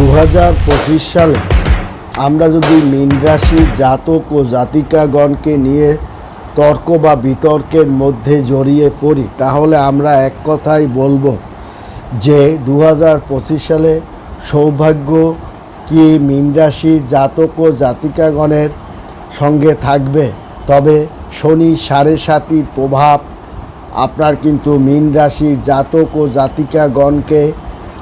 দু হাজার পঁচিশ সালে আমরা যদি মীন রাশি জাতক ও জাতিকাগণকে নিয়ে তর্ক বা বিতর্কের মধ্যে জড়িয়ে পড়ি, তাহলে আমরা এক কথাই বলব যে দু হাজার পঁচিশ সালে সৌভাগ্য কি মীন রাশির জাতক ও জাতিকাগণের সঙ্গে থাকবে? তবে শনি সাড়ে সাতি প্রভাব, আপনার কিন্তু মীন রাশি জাতক ও জাতিকাগণকে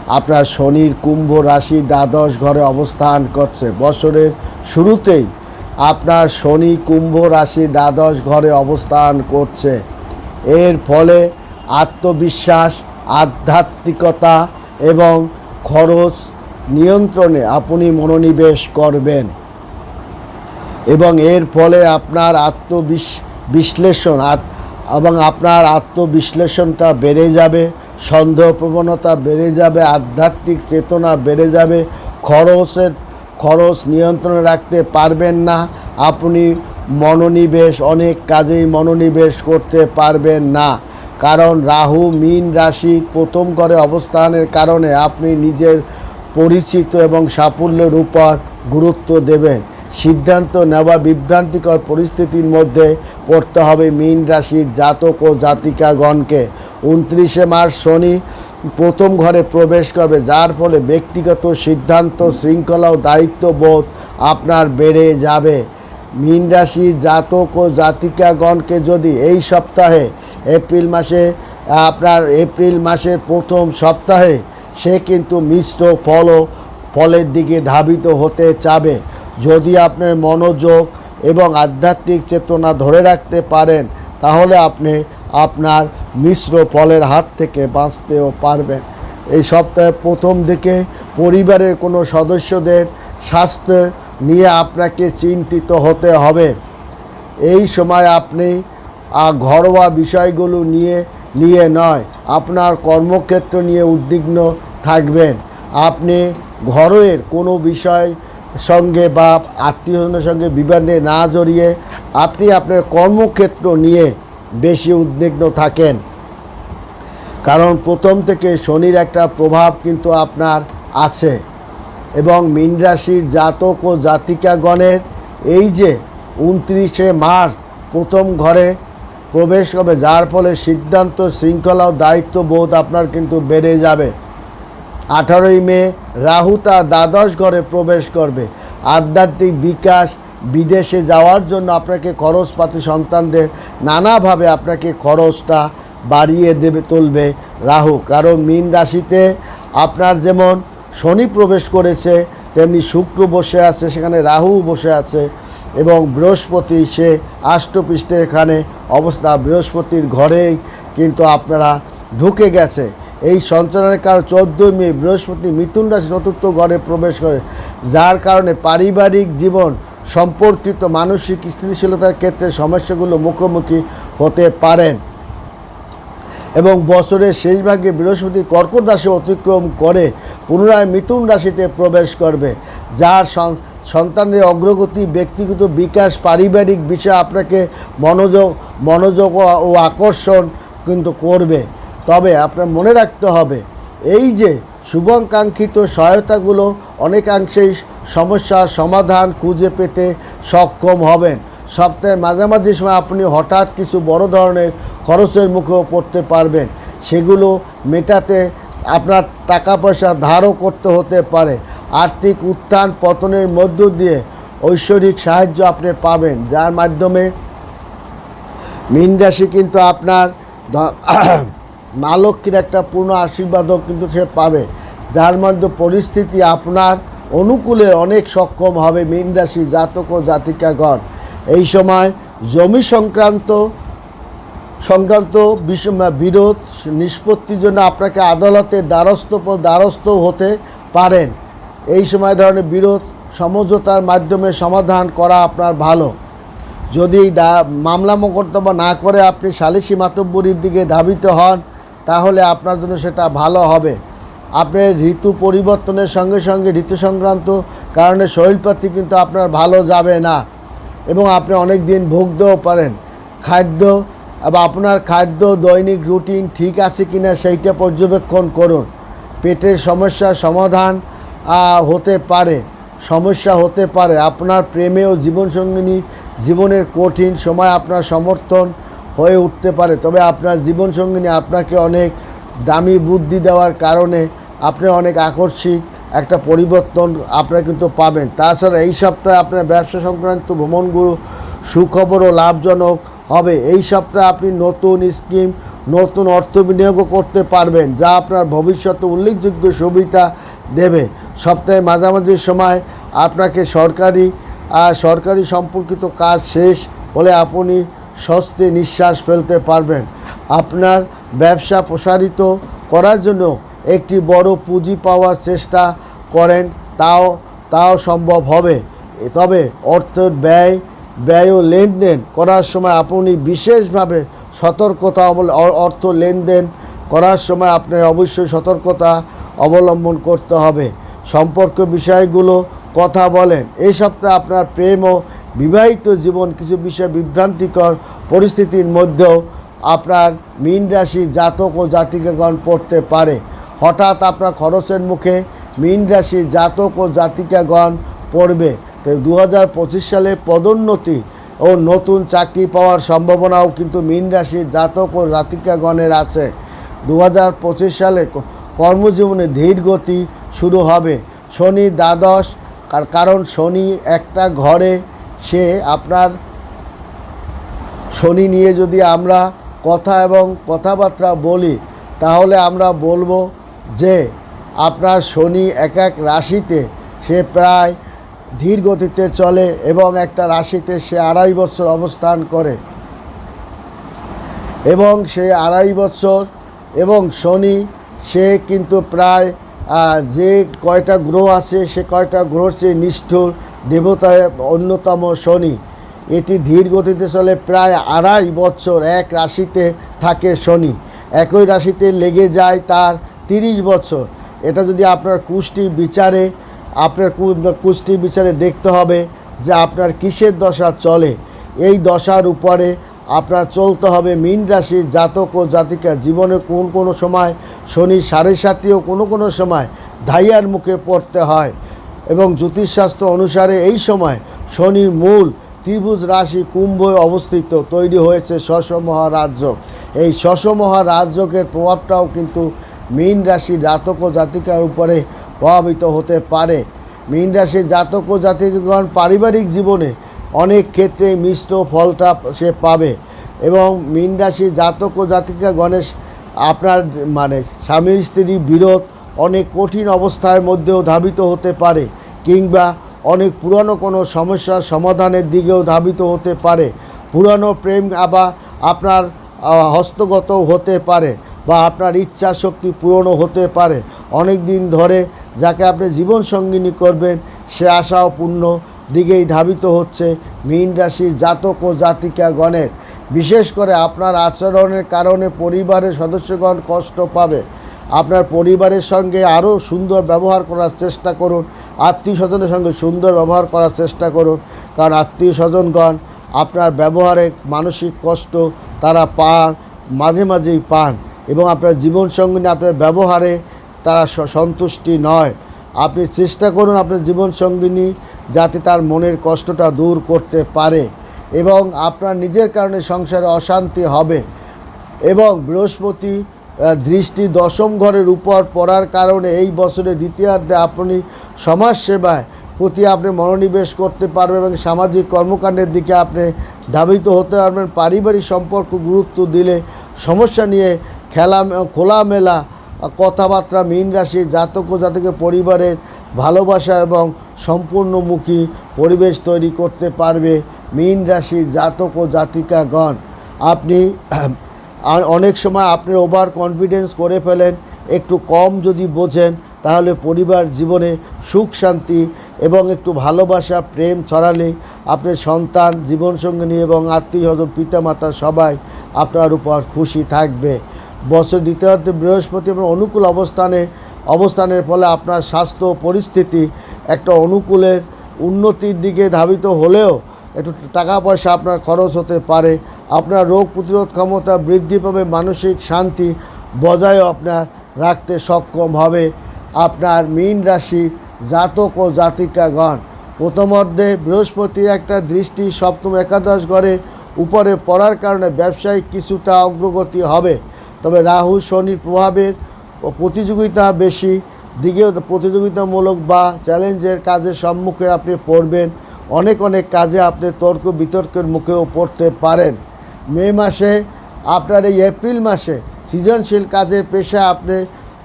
আপনার শনির কুম্ভ রাশি দ্বাদশ ঘরে অবস্থান করছে। বছরের শুরুতেই আপনার শনি কুম্ভ রাশি দ্বাদশ ঘরে অবস্থান করছে। এর ফলে আত্মবিশ্বাস, আধ্যাত্মিকতা এবং খরচ নিয়ন্ত্রণে আপনি মনোনিবেশ করবেন এবং এর ফলে আপনার আত্মবিশ বিশ্লেষণ আত- এবং আপনার আত্মবিশ্লেষণটা বেড়ে যাবে। সন্দেহ প্রবণতা বেড়ে যাবে, আধ্যাত্মিক চেতনা বেড়ে যাবে, খরচের খরচ নিয়ন্ত্রণে রাখতে পারবেন না। আপনি মনোনিবেশ, অনেক কাজেই মনোনিবেশ করতে পারবেন না। কারণ রাহু, মীন রাশি প্রথম করে অবস্থানের কারণে আপনি নিজের পরিচিত এবং সাফল্যের উপর গুরুত্ব দেবেন। সিদ্ধান্ত নেওয়া বিভ্রান্তিকর পরিস্থিতির মধ্যে পড়তে হবে মীন রাশির জাতক ও জাতিকাগণকে। উনত্রিশে মার্চ শনি প্রথম ঘরে প্রবেশ করবে, যার ফলে ব্যক্তিগত সিদ্ধান্ত, শৃঙ্খলা ও দায়িত্ববোধ আপনার বেড়ে যাবে। মীন রাশির জাতক ও জাতিকাগণকে যদি এই সপ্তাহে এপ্রিল মাসে, আপনার এপ্রিল মাসের প্রথম সপ্তাহে, সে কিন্তু মিশ্র ফল ফলের দিকে ধাবিত হতে চাবে। যদি আপনার মনোযোগ এবং আধ্যাত্মিক চেতনা ধরে রাখতে পারেন, তাহলে আপনি আপনার মিশ্র ফলের হাত থেকে বাঁচতেও পারবেন। এই সপ্তাহের প্রথম দিকে পরিবারের কোনো সদস্যদের স্বাস্থ্য নিয়ে আপনাকে চিন্তিত হতে হবে। এই সময় আপনি ঘরোয়া বিষয়গুলো নিয়ে নিয়ে নয়, আপনার কর্মক্ষেত্র নিয়ে উদ্বিগ্ন থাকবেন। আপনি ঘরের কোনো বিষয় সঙ্গে বা আত্মীয়জনের সঙ্গে বিবাদে না জড়িয়ে আপনি আপনার কর্মক্ষেত্র নিয়ে বেশি উদ্বিগ্ন থাকেন। কারণ প্রথম থেকে শনির একটা প্রভাব কিন্তু আপনার আছে। এবং মীন রাশির জাতক ও জাতিকাগণের এই যে উনত্রিশে মার্চ প্রথম ঘরে প্রবেশ করবে, যার ফলে সিদ্ধান্ত, শৃঙ্খলা ও দায়িত্ববোধ আপনার কিন্তু বেড়ে যাবে। আঠারোই মে রাহু তার দ্বাদশ ঘরে প্রবেশ করবে। আধ্যাত্মিক বিকাশ বিদেশে যাওয়ার জন্য আপনাকে খরচপাতি সন্তানদের নানাভাবে আপনাকে খরচটা বাড়িয়ে দেবে, তুলবে রাহু। কারণ মীন রাশিতে আপনার যেমন শনি প্রবেশ করেছে, তেমনি শুক্র বসে আছে, সেখানে রাহু বসে আছে এবং বৃহস্পতি, সে আষ্টপৃষ্ঠে এখানে অবস্থা। বৃহস্পতির ঘরেই কিন্তু আপনারা ঢুকে গেছে। এই সঞ্চালনের কারণ চোদ্দোই মে বৃহস্পতি মিথুন রাশি চতুর্থ ঘরে প্রবেশ করে। যার কারণে পারিবারিক জীবন সম্পর্কিত মানসিক স্থিতিশীলতার ক্ষেত্রে সমস্যাগুলো মুখোমুখি হতে পারেন। এবং বছরের শেষ ভাগে বৃহস্পতি কর্কট রাশি অতিক্রম করে, পুনরায় মিথুন রাশিতে প্রবেশ করবে, যার সন্তানের অগ্রগতি, ব্যক্তিগত বিকাশ, পারিবারিক বিষয় আপনাকে মনোযোগ মনোযোগ ও- আকর্ষণ কিন্তু করবে। তবে আপনার মনে রাখতে হবে, এই যে শুভাকাঙ্ক্ষিত সহায়তাগুলো অনেকাংশেই সমস্যার সমাধান খুঁজে পেতে সক্ষম হবেন। সপ্তাহের মাঝামাঝি সময় আপনি হঠাৎ কিছু বড় ধরনের খরচের মুখেও পড়তে পারবেন। সেগুলো মেটাতে আপনার টাকা পয়সা ধারও করতে হতে পারে। আর্থিক উত্থান পতনের মধ্য দিয়ে ঐশ্বরিক সাহায্য আপনি পাবেন, যার মাধ্যমে মীন রাশি কিন্তু আপনার ধ- মা লক্ষ্মীর একটা পূর্ণ আশীর্বাদও কিন্তু সে পাবে। যার মধ্যে পরিস্থিতি আপনার অনুকূলে অনেক সক্ষম হবে মীন রাশি জাতক ও জাতিকাগণ। এই সময় জমি সংক্রান্ত সংক্রান্ত বিরোধ, নিষ্পত্তির জন্য আপনাকে আদালতের দ্বারস্থ দ্বারস্থ হতে পারেন। এই সময় ধরনের বিরোধ সমঝোতার মাধ্যমে সমাধান করা আপনার ভালো। যদি মামলা মোকদ্দমা না করে আপনি সালিসি মাতব্বরির দিকে ধাবিত হন, তাহলে আপনার জন্য সেটা ভালো হবে। আপনার ঋতু পরিবর্তনের সঙ্গে সঙ্গে ঋতু সংক্রান্ত কারণে শরীরপাতি কিন্তু আপনার ভালো যাবে না। এবং আপনি অনেক দিন ভুগতেও পারেন। খাদ্য বা আপনার খাদ্য, দৈনিক রুটিন ঠিক আছে কিনা সেইটা পর্যবেক্ষণ করুন। পেটের সমস্যার সমাধান হতে পারে। সমস্যা হতে পারে। আপনার প্রেমে ও জীবনসঙ্গিনী জীবনের কঠিন সময় আপনার সমর্থন হয়ে উঠতে পারে। তবে আপনার জীবনসঙ্গিনী আপনাকে অনেক দামি বুদ্ধি দেওয়ার কারণে আপনি অনেক আকর্ষিক একটা পরিবর্তন আপনারা কিন্তু পাবেন। তাছাড়া এই সপ্তাহে আপনার ব্যবসা সংক্রান্ত ভ্রমণগুলো সুখবর ও লাভজনক হবে। এই সপ্তাহে আপনি নতুন স্কিম, নতুন অর্থ বিনিয়োগও করতে পারবেন, যা আপনার ভবিষ্যতে উল্লেখযোগ্য সুবিধা দেবে। সপ্তাহে মাঝামাঝি সময় আপনাকে সরকারি সরকারি সম্পর্কিত কাজ শেষ হলে আপনি স্বস্তি নিঃশ্বাস ফেলতে পারবেন। আপনার ব্যবসা প্রসারিত করার জন্য একটি বড় পুঁজি পাওয়ার চেষ্টা করেন, তাও তাও সম্ভব হবে। তবে অর্থের ব্যয় ব্যয় ও লেনদেন করার সময় আপনি বিশেষভাবে সতর্কতা অর্থ লেনদেন করার সময় আপনার অবশ্যই সতর্কতা অবলম্বন করতে হবে। সম্পর্ক বিষয়গুলো কথা বলেন। এই সপ্তাহে আপনার প্রেম ও বিবাহিত জীবন কিছু বিষয়ে বিভ্রান্তিকর পরিস্থিতির মধ্যেও আপনার মীন রাশি জাতক ও জাতিকাগণ পড়তে পারে। হঠাৎ আপনার খরচের মুখে মীন রাশি জাতক ও জাতিকাগণ পড়বে। তো দু হাজার পঁচিশ সালে পদোন্নতি ও নতুন চাকরি পাওয়ার সম্ভাবনাও কিন্তু মীন রাশি জাতক ও জাতিকাগণের আছে। দু হাজার পঁচিশ সালে কর্মজীবনে ধীর গতি শুরু হবে। শনি দ্বাদশ কারণ শনি একটা ঘরে সে আপনার শনি নিয়ে যদি আমরা কথা এবং কথাবার্তা বলি, তাহলে আমরা বলব যে আপনার শনি এক এক রাশিতে সে প্রায় ধীর গতিতে চলে এবং একটা রাশিতে সে আড়াই বছর অবস্থান করে। এবং সে আড়াই বছর এবং শনি, সে কিন্তু প্রায় যে কয়টা গ্রহ আছে, সে কয়টা গ্রহ সে নিষ্ঠুর দেবতায় অন্যতম শনি। এটি ধীর গতিতে চলে, প্রায় আড়াই বছর এক রাশিতে থাকে শনি। একই রাশিতে লেগে যায় তার তিরিশ বছর। এটা যদি আপনার কুষ্টি বিচারে, আপনার কুষ্টি বিচারে দেখতে হবে যে আপনার কিসের দশা চলে। এই দশার উপরে আপনার চলতে হবে মীন রাশির জাতক ও জাতিকা। জীবনে কোন কোনো সময় শনি সাড়ে সাতিও কোনো কোনো সময় ধাইয়ার মুখে পড়তে হয়। এবং জ্যোতিষশাস্ত্র অনুসারে এই সময় শনির মূল ত্রিভুজ রাশি কুম্ভে অবস্থিত, তৈরি হয়েছে শশ মহারাজ্য। এই শশ মহারাজ্যকের প্রভাবটাও কিন্তু মীন রাশির জাতক জাতিকার উপরে প্রভাবিত হতে পারে। মীন রাশির জাতক জাতিকগণ পারিবারিক জীবনে অনেক ক্ষেত্রে মিশ্র ফলটা সে পাবে এবং মীন রাশির জাতক ও জাতিকা গণেশ আপনার মানে স্বামী, স্ত্রী, বিরোধ অনেক কঠিন অবস্থার মধ্যেও ধাবিত হতে পারে কিংবা অনেক পুরনো কোনো সমস্যার সমাধানের দিকেও ধাবিত হতে পারে। পুরনো প্রেম আবার আপনার হস্তগত হতে পারে বা আপনার ইচ্ছা শক্তি পূরণও হতে পারে। অনেক দিন ধরে যাকে আপনি জীবন সঙ্গিনী করবেন, সে আশাও পূর্ণ দিকেই ধাবিত হচ্ছে মীন রাশির জাতক ও জাতিকা গণের বিশেষ করে আপনার আচরণের কারণে পরিবারের সদস্যগণ কষ্ট পাবে। আপনার পরিবারের সঙ্গে আরও সুন্দর ব্যবহার করার চেষ্টা করুন, আত্মীয় স্বজনের সঙ্গে সুন্দর ব্যবহার করার চেষ্টা করুন, কারণ আত্মীয় স্বজনগণ আপনার ব্যবহারে মানসিক কষ্ট তারা পান, মাঝে মাঝেই পান এবং আপনার জীবনসঙ্গিনী আপনার ব্যবহারে তারা সন্তুষ্টি নয়। আপনি চেষ্টা করুন আপনার জীবনসঙ্গিনী যাতে তার মনের কষ্টটা দূর করতে পারে এবং আপনার নিজের কারণে সংসারে অশান্তি হবে এবং বৃহস্পতি দৃষ্টি দশম ঘরের উপর পড়ার কারণে এই বছরে দ্বিতীয়ার্ধে আপনি সমাজসেবায় প্রতি আপনি মনোনিবেশ করতে পারবেন এবং সামাজিক কর্মকাণ্ডের দিকে আপনি ধাবিত হতে পারবেন। পারিবারিক সম্পর্ক গুরুত্ব দিলে সমস্যা নিয়ে খেলা খোলামেলা কথাবার্তা, মীন রাশি, জাতক জাতকের পরিবারের ভালোবাসা এবং সম্পূর্ণমুখী পরিবেশ তৈরি করতে পারবে মীন রাশি জাতক ও জাতিকাগণ। আপনি আর অনেক সময় আপনি ওভার কনফিডেন্স করে ফেলেন, একটু কম যদি বোঝেন, তাহলে পরিবার জীবনে সুখ, শান্তি এবং একটু ভালোবাসা, প্রেম ছড়ালে আপনার সন্তান, জীবনসঙ্গিনী এবং আত্মীয় স্বজন, পিতামাতা সবাই আপনার উপর খুশি থাকবে। বছর দ্বিতীয়ার্ধে বৃহস্পতি এবং অনুকূল অবস্থানে, অবস্থানের ফলে আপনার স্বাস্থ্য পরিস্থিতি একটা অনুকূলের উন্নতির দিকে ধাবিত হলেও একটু টাকা পয়সা আপনার খরচ হতে পারে। আপনার রোগ প্রতিরোধ ক্ষমতা বৃদ্ধি পাবে, মানসিক শান্তি বজায় আপনার রাখতে সক্ষম হবে। আপনার মীন রাশির জাতক ও জাতিকাগণ প্রথমর্ধে বৃহস্পতির একটা দৃষ্টি, সপ্তম একাদশ ঘরে উপরে পড়ার কারণে ব্যবসায়িক কিছুটা অগ্রগতি হবে। তবে রাহু শনির প্রভাবের প্রতিযোগিতা বেশি, দিকেও প্রতিযোগিতামূলক বা চ্যালেঞ্জের কাজের সম্মুখে আপনি পড়বেন। অনেক অনেক কাজে আপনি তর্ক বিতর্কের মুখেও পড়তে পারেন। মে মাসে আপনার এই এপ্রিল মাসে সৃজনশীল কাজের পেশা আপনি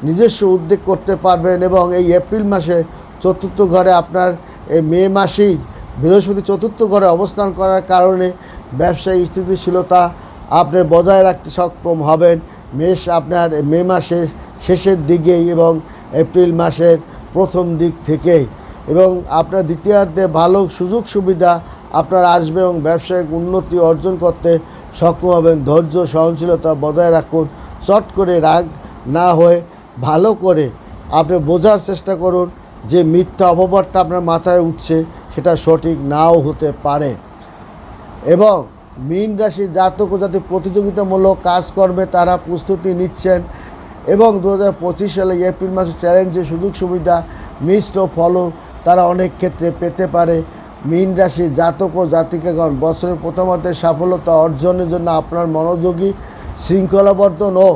নিজস্ব উদ্যোগ করতে পারবেন এবং এই এপ্রিল মাসে চতুর্থ ঘরে আপনার এই মে মাসেই বৃহস্পতি চতুর্থ ঘরে অবস্থান করার কারণে ব্যবসায়ী স্থিতিশীলতা আপনি বজায় রাখতে সক্ষম হবেন। মেষ আপনার মে মাসের শেষের দিকেই এবং এপ্রিল মাসের প্রথম দিক থেকেই। এবং আপনার দ্বিতীয়ার্ধে ভালো সুযোগ সুবিধা, আপনার আসবে এবং ব্যবসায়িক উন্নতি অর্জন করতে সক্ষম হবেন। ধৈর্য, সহনশীলতা বজায় রাখুন। চট করে রাগ না হয়ে ভালো করে আপনি বোঝার চেষ্টা করুন যে মিথ্যা অপবাদটা আপনার মাথায় উঠছে, সেটা সঠিক নাও হতে পারে। এবং মীন রাশির জাতক যাতে প্রতিযোগিতামূলক কাজকর্মে তারা প্রস্তুতি নিচ্ছেন এবং দু হাজার পঁচিশ সালে এপ্রিল মাসে চ্যালেঞ্জের সুযোগ সুবিধা, মিশ্র ফলও তারা অনেক ক্ষেত্রে পেতে পারে। মীন রাশির জাতক ও জাতিকাগণ বছরের প্রথমার্ধে সাফল্যতা অর্জনের জন্য আপনার মনোযোগী শৃঙ্খলাবর্ধন ও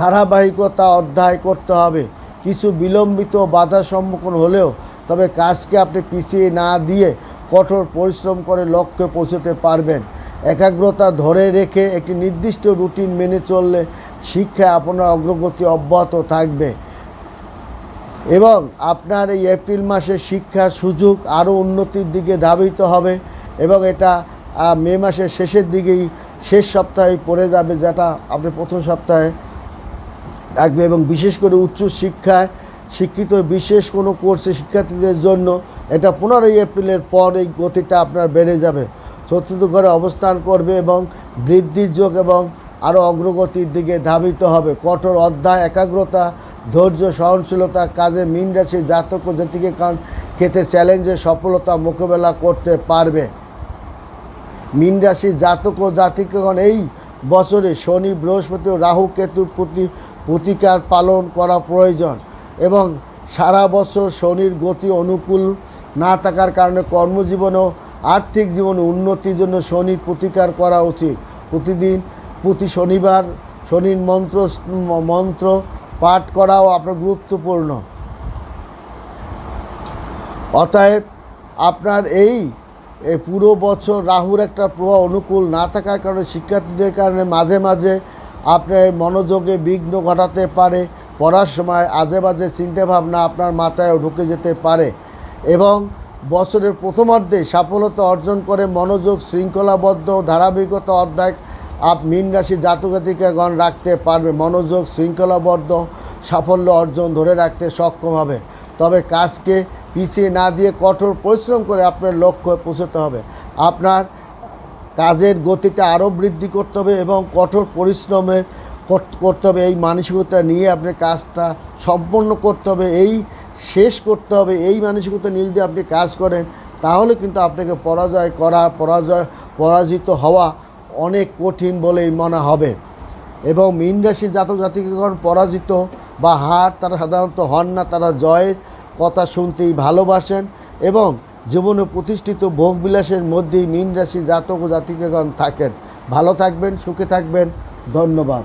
ধারাবাহিকতা অধ্যায় করতে হবে। কিছু বিলম্বিত বাধার সম্মুখীন হলেও, তবে কাজকে আপনি পিছিয়ে না দিয়ে কঠোর পরিশ্রম করে লক্ষ্যে পৌঁছতে পারবেন। একাগ্রতা ধরে রেখে একটি নির্দিষ্ট রুটিন মেনে চললে শিক্ষায় আপনার অগ্রগতি অব্যাহত থাকবে। এবং আপনার এই এপ্রিল মাসে শিক্ষার সুযোগ আরও উন্নতির দিকে ধাবিত হবে এবং এটা মে মাসের শেষের দিকেই শেষ সপ্তাহে পড়ে যাবে যেটা আপনি প্রথম সপ্তাহে থাকবে এবং বিশেষ করে উচ্চ শিক্ষায় শিক্ষিত বিশেষ কোনো কোর্সে শিক্ষার্থীদের জন্য এটা পনেরোই এপ্রিলের পর এই গতিটা আপনার বেড়ে যাবে। চতুর্থ ঘরে অবস্থান করবে এবং বৃদ্ধির যোগ এবং আরও অগ্রগতির দিকে ধাবিত হবে। কঠোর অধ্যায় একাগ্রতা ধৈর্য, সহনশীলতা, কাজে মিন রাশি, জাতক ও জাতিকে খেতে চ্যালেঞ্জের সফলতা মোকাবেলা করতে পারবে। মীন রাশির জাতক ও জাতিকগণ এই বছরে শনি, বৃহস্পতি ও রাহু কেতুর প্রতি প্রতিকার পালন করা প্রয়োজন এবং সারা বছর শনির গতি অনুকূল না থাকার কারণে কর্মজীবনেও আর্থিক জীবনে উন্নতির জন্য শনির প্রতিকার করা উচিত। প্রতিদিন প্রতি শনিবার শনির মন্ত্র মন্ত্র পাঠ করাও আপনার গুরুত্বপূর্ণ। অতএব আপনার এই পুরো বছর রাহুর একটা প্রভাব অনুকূল না থাকার কারণে শিক্ষার্থীদের কারণে মাঝে মাঝে আপনার মনোযোগে বিঘ্ন ঘটাতে পারে, পড়ার সময় আজে বাজে চিন্তাভাবনা আপনার মাথায় ঢুকে যেতে পারে এবং বছরের প্রথমার্ধে সাফল্যতা অর্জন করে মনোযোগ শৃঙ্খলাবদ্ধ ধারাবাহিকতা অধ্যায় আপ মীন রাশি জাতকাতিকাগণ রাখতে পারবে মনোযোগ শৃঙ্খলাবদ্ধ, সাফল্য অর্জন ধরে রাখতে সক্ষম হবে। তবে কাজকে পিছিয়ে না দিয়ে কঠোর পরিশ্রম করে আপনার লক্ষ্যে পৌঁছতে হবে। আপনার কাজের গতিটা আরও বৃদ্ধি করতে হবে এবং কঠোর পরিশ্রমের কর- করতে হবে। এই মানসিকতা নিয়ে আপনার কাজটা সম্পন্ন করতে হবে। এই শেষ করতে হবে। এই মানসিকতা নিয়ে যদি আপনি কাজ করেন, তাহলে কিন্তু আপনাকে পরাজয় করা, পরাজয়, পরাজিত হওয়া অনেক কঠিন বলেই মনে হবে। এবং মীন রাশি জাতক জাতিকগণ পরাজিত বা হার তারা সাধারণত হন না, তারা জয়ের কথা শুনতেই ভালোবাসেন এবং জীবনে প্রতিষ্ঠিত ভোগবিলাসের মধ্যেই মীন রাশি জাতক ও জাতিকরণ থাকেন। ভালো থাকবেন, সুখে থাকবেন, ধন্যবাদ।